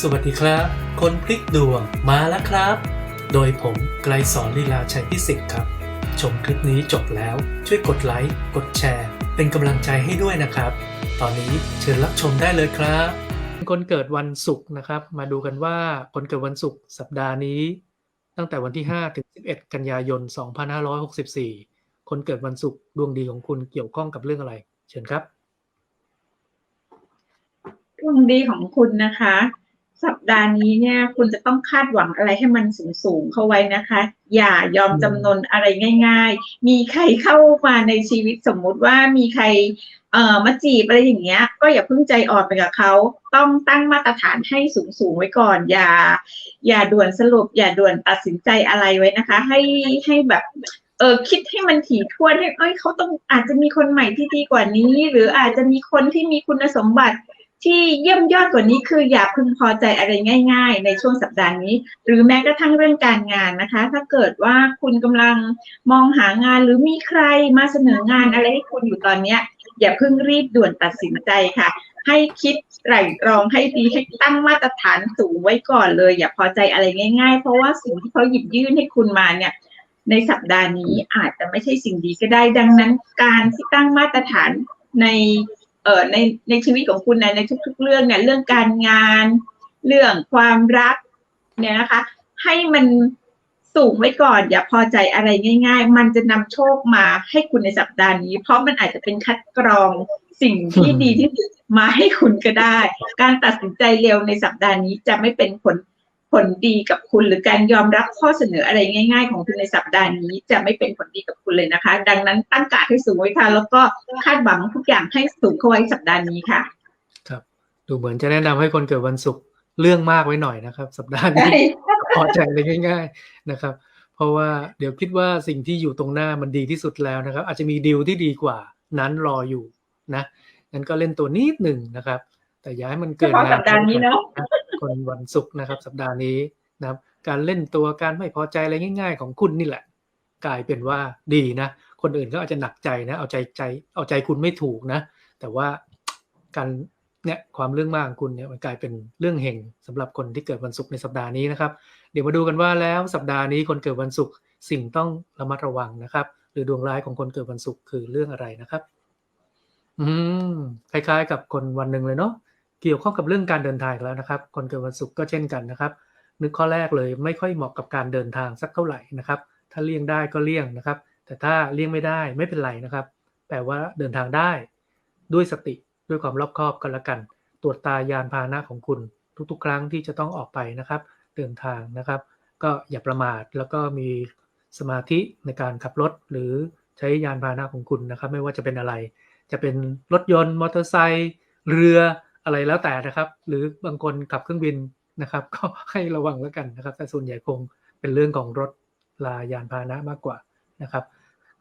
สวัสดีครับ คนพลิกดวงมาแล้วครับ โดยผมไกลสอนลีลาชัยพิสิทธิ์ครับ ชมคลิปนี้จบแล้วช่วยกดไลค์ กดแชร์ เป็นกำลังใจให้ด้วยนะครับ ตอนนี้เชิญรับชมได้เลยครับ คนเกิดวันศุกร์นะครับ มาดูกันว่าคนเกิดวันศุกร์สัปดาห์นี้ ตั้งแต่วันที่ 5 ถึง 11 กันยายน 2564 คนเกิดวันศุกร์ดวงดีของคุณเกี่ยวข้องกับเรื่องอะไร เชิญครับดวงดีของคุณนะคะ สัปดาห์นี้เนี่ยคุณจะต้องคาดหวังอะไรให้มันสูงสูงๆเข้าไว้นะคะ อย่ายอมจำนนอะไรง่าย ๆ มีใครเข้ามาในชีวิตสมมุติว่ามีใครเอ่อมาจีบอะไรอย่างเงี้ย ก็อย่าเพิ่งใจอ่อนไปกับเขาต้องตั้งมาตรฐานให้สูงสูงๆไว้ก่อน อย่า อย่าด่วนสรุป อย่าด่วนตัดสินใจอะไรไว้นะคะ ให้ให้แบบเออคิดให้มันถี่ถ้วนให้เอ้ยเขาต้องอาจจะมีคนใหม่ที่ดีกว่านี้ หรืออาจจะมีคนที่มีคุณสมบัติ ที่เยี่ยมยอดกว่านี้คืออย่าพึงพอใจอะไรง่าย ๆ ในช่วงสัปดาห์นี้ หรือแม้กระทั่งเรื่องการงานนะคะ ถ้าเกิดว่าคุณกำลังมองหางานหรือมีใครมาเสนองานอะไรให้คุณอยู่ตอนเนี้ย อย่าเพิ่งรีบด่วนตัดสินใจค่ะ ให้คิดไตร่ตรองให้ดีให้ตั้งมาตรฐานสูงไว้ก่อนเลย อย่าพอใจอะไรง่าย ๆ เพราะว่าสิ่งที่เขาหยิบยื่นให้คุณมาเนี่ยในสัปดาห์นี้อาจจะไม่ใช่สิ่งดีก็ได้ดังนั้นการที่ตั้งมาตรฐานใน เอ่อในในชีวิตของคุณนในทุก ๆ เรื่องเนี่ยเรื่องการงาน เรื่องความรักเนี่ยนะคะ ให้มันสูงไว้ก่อน อย่าพอใจอะไรง่าย ๆ มันจะนำโชคมาให้คุณในสัปดาห์นี้ เพราะมันอาจจะเป็นคัดกรองสิ่งที่ดีที่สุดมาให้คุณก็ได้ การตัดสินใจเร็วในสัปดาห์นี้จะไม่เป็นผล ผลดีกับคุณหรือการยอมรับข้อเสนออะไรง่าย ๆ ของคุณในสัปดาห์นี้ จะไม่เป็นผลดีกับคุณเลยนะคะ ดังนั้นตั้งการดให้สูงไว้ค่ะแล้วก็คาดหวังทุกอย่างให้สูงเข้าไว้สัปดาห์นี้ค่ะ ครับ ดูเหมือนจะแนะนำให้คนเกิดวันศุกร์เรื่องมากไว้หน่อยนะครับ สัปดาห์นี้พอใจเลยง่าย ๆนะครับ เพราะว่าเดี๋ยวคิดว่าสิ่งที่อยู่ตรงหน้ามันดีที่สุดแล้วนะครับ อาจจะมีดีลที่ดีกว่านั้นรออยู่นะงั้นก็เล่นตัวนิดหนึ่งนะครับ แต่ย้ายมันเกินเฉพาะสัปดาห์นี้เนอะ คนวันศุกร์นะครับ สัปดาห์นี้นะครับ การเล่นตัวการไม่พอใจอะไรง่าย ๆ ของคุณนี่แหละ กลายเป็นว่าดีนะ คนอื่นก็อาจจะหนักใจนะ เอาใจใจ เอาใจคุณไม่ถูกนะ แต่ว่าการเนี่ยความเรื่องมากของคุณเนี่ยมันกลายเป็นเรื่องเฮงสำหรับคนที่เกิดวันศุกร์ในสัปดาห์นี้นะครับ เดี๋ยวมาดูกันว่าแล้วสัปดาห์นี้คนเกิดวันศุกร์สิ่งต้องระมัดระวังนะครับ หรือดวงร้ายของคนเกิดวันศุกร์คือเรื่องอะไรนะครับ อืมคล้ายๆ กับคนวันหนึ่งเลยเนาะ เกี่ยวข้องกับเรื่องการเดินทางแล้วนะครับ คนเกิดวันศุกร์ก็เช่นกันนะครับ นึกข้อแรกเลยไม่ค่อยเหมาะกับการเดินทางสักเท่าไหร่นะครับ ถ้าเลี่ยงได้ก็เลี่ยงนะครับ แต่ถ้าเลี่ยงไม่ได้ไม่เป็นไรนะครับ แปลว่าเดินทางได้ ด้วยสติด้วยความรอบคอบกันละกัน ตรวจตายานพาหนะของคุณ ทุกๆ ครั้งที่จะต้องออกไปนะครับ เดินทางนะครับ ก็อย่าประมาทแล้วก็มีสมาธิในการขับรถหรือใช้ยานพาหนะของคุณนะครับ ไม่ว่าจะเป็นอะไร จะเป็นรถยนต์มอเตอร์ไซค์เรือ อะไรแล้วแต่นะครับ หรือบางคนขับเครื่องบินนะครับ ก็ให้ระวังแล้วกันนะครับ แต่ส่วนใหญ่คงเป็นเรื่องของรถลายานพาหนะมากกว่านะครับ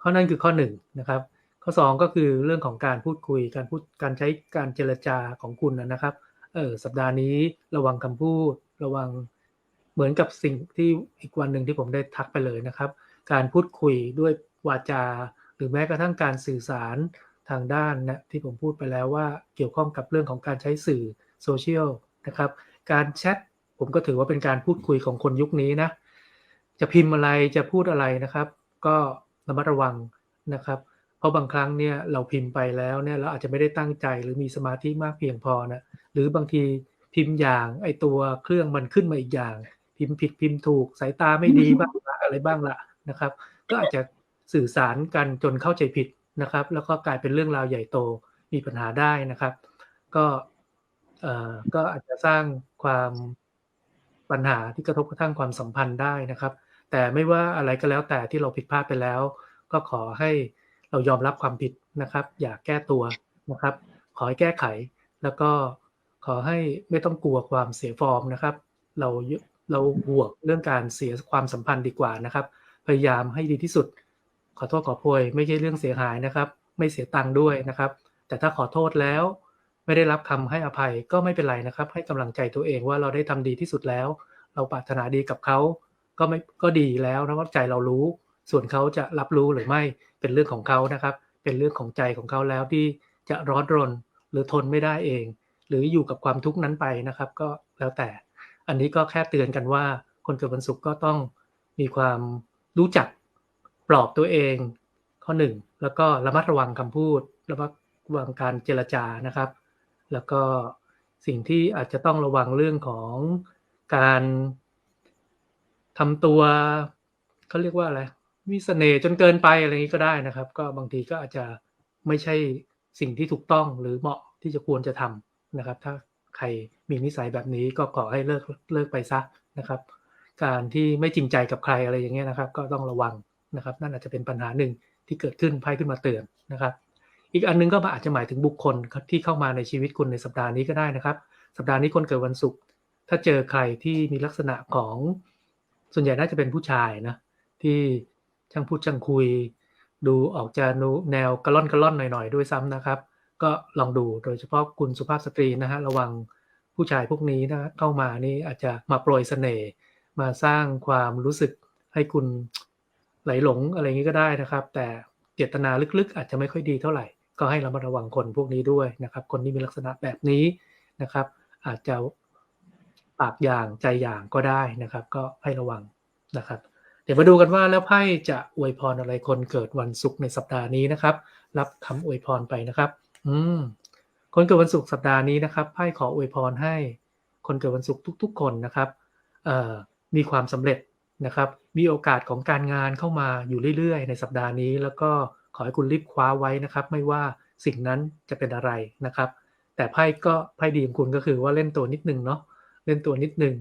ข้อนั้นคือข้อหนึ่งนะครับ ข้อ 2 ก็คือเรื่องของการพูดคุยการพูดการใช้การเจรจาของคุณนะครับเออสัปดาห์นี้ระวังคำพูดระวังเหมือนกับสิ่งที่อีกวันหนึ่งที่ผมได้ทักไปเลยนะครับ การพูดคุยด้วยวาจา หรือแม้กระทั่งการสื่อสาร ทางด้านนะที่ผมพูดไปแล้วว่าเกี่ยวข้องกับเรื่องของการใช้สื่อโซเชียลนะครับ การแชทผมก็ถือว่าเป็นการพูดคุยของคนยุคนี้นะ จะพิมพ์อะไรจะพูดอะไรนะครับ ก็ระมัดระวังนะครับ เพราะบางครั้งเนี่ยเราพิมพ์ไปแล้วเนี่ยเราอาจจะไม่ได้ตั้งใจหรือมีสมาธิมากเพียงพอนะหรือบางทีพิมพ์อย่างไอตัวเครื่องมันขึ้นมาอีกอย่าง พิมพ์ผิดพิมพ์ถูกสายตาไม่ดีบ้างละอะไรบ้างละนะครับ ก็อาจจะสื่อสารกันจนเข้าใจผิด นะครับ แล้วก็กลายเป็นเรื่องราวใหญ่โตมีปัญหาได้นะครับ ก็เอ่อก็อาจจะสร้างความปัญหาที่กระทบกระทั่งความสัมพันธ์ได้นะครับ แต่ไม่ว่าอะไรก็แล้วแต่ที่เราผิดพลาดไปแล้ว ก็ขอให้เรายอมรับความผิดนะครับ อย่าแก้ตัวนะครับ ขอให้แก้ไข แล้วก็ขอให้ไม่ต้องกลัวความเสียฟอร์มนะครับ เราเราบวกเรื่องการเสียความสัมพันธ์ดีกว่านะครับ พยายามให้ดีที่สุด ขอโทษขอโพยไม่ใช่เรื่องเสียหายนะครับ ไม่เสียตังค์ด้วยนะครับ แต่ถ้าขอโทษแล้ว ไม่ได้รับคำให้อภัยก็ไม่เป็นไรนะครับ ให้กำลังใจตัวเองว่าเราได้ทำดีที่สุดแล้ว เราปรารถนาดีกับเขาก็ไม่ก็ดีแล้วนะว่าใจเรารู้ ส่วนเขาจะรับรู้หรือไม่เป็นเรื่องของเขานะครับ เป็นเรื่องของใจของเขาแล้วที่จะร้อนรนหรือทนไม่ได้เอง หรืออยู่กับความทุกข์นั้นไปนะครับ ก็แล้วแต่ อันนี้ก็แค่เตือนกันว่า คนเกิดวันศุกร์ก็ต้องมีความรู้จัก ปลอบตัวเองข้อหนึ่งแล้วก็ระมัดระวังคำพูดระมัดระวังการเจรจานะครับ แล้วก็สิ่งที่อาจจะต้องระวังเรื่องของการทำตัวเขาเรียกว่าอะไรมีเสน่ห์จนเกินไปอะไรนี้ก็ได้นะครับ ก็บางทีก็อาจจะไม่ใช่สิ่งที่ถูกต้องหรือเหมาะที่จะควรจะทำนะครับ ถ้าใครมีนิสัยแบบนี้ก็ขอให้เลิกเลิกไปซะนะครับ การที่ไม่จริงใจกับใครอะไรอย่างเงี้ยนะครับ ก็ต้องระวัง นะครับ นั่นอาจจะเป็นปัญหาหนึ่งที่เกิดขึ้นไพ่ขึ้นมาเตือนนะครับ อีกอันนึงก็อาจจะหมายถึงบุคคลที่เข้ามาในชีวิตคุณในสัปดาห์นี้ก็ได้นะครับ สัปดาห์นี้คนเกิดวันศุกร์ถ้าเจอใครที่มีลักษณะของส่วนใหญ่น่าจะเป็นผู้ชายนะที่ช่างพูดช่างคุย ดูออกจะแนวกระล่อนกระล่อนหน่อยๆ ด้วยซ้ำนะครับ ก็ลองดูโดยเฉพาะคุณสุภาพสตรีนะฮะระวังผู้ชายพวกนี้นะเข้ามานี่อาจจะมาโปรยเสน่ห์มาสร้างความรู้สึกให้คุณ ไหลหลงอะไรอย่างนี้ก็ได้นะครับ แต่เจตนาลึกๆ อาจจะไม่ค่อยดีเท่าไหร่ ก็ให้เรามาระวังคนพวกนี้ด้วยนะครับ คนที่มีลักษณะแบบนี้นะครับ อาจจะปากอย่างใจอย่างก็ได้นะครับ ก็ให้ระวังนะครับ เดี๋ยวมาดูกันว่าแล้วไพ่จะอวยพรอะไรคนเกิดวันศุกร์ในสัปดาห์นี้นะครับ รับคำอวยพรไปนะครับ อืมคนเกิดวันศุกร์สัปดาห์นี้นะครับไพ่ขออวยพรให้ คนเกิดวันศุกร์ทุก ๆ คนนะครับเอ่อมีความสำเร็จ นะครับ มีโอกาสของการงานเข้ามาอยู่เรื่อยๆ ในสัปดาห์นี้ แล้วก็ขอให้คุณรีบคว้าไว้นะครับ ไม่ว่าสิ่งนั้นจะเป็นอะไรนะครับ แต่ไพ่ก็ไพ่ดีของคุณก็คือว่าเล่นตัวนิดนึงเนาะเล่นตัวนิดนึง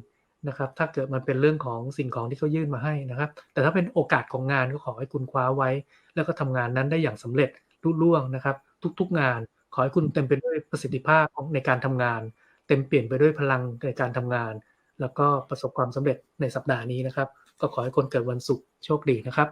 นะครับ ถ้าเกิดมันเป็นเรื่องของสิ่งของที่เขายื่นมาให้นะครับ แต่ถ้าเป็นโอกาสของงานก็ขอให้คุณคว้าไว้ แล้วก็ทำงานนั้นได้อย่างสำเร็จรุ่ล่วงนะครับ ทุกๆงาน ขอให้คุณเต็มไปด้วยประสิทธิภาพของในการทำงาน เต็มเปลี่ยนไปด้วยพลังในการทำงาน แล้วก็ประสบความสำเร็จในสัปดาห์นี้นะครับ ก็ขอให้คนเกิดวันศุกร์โชคดีนะครับ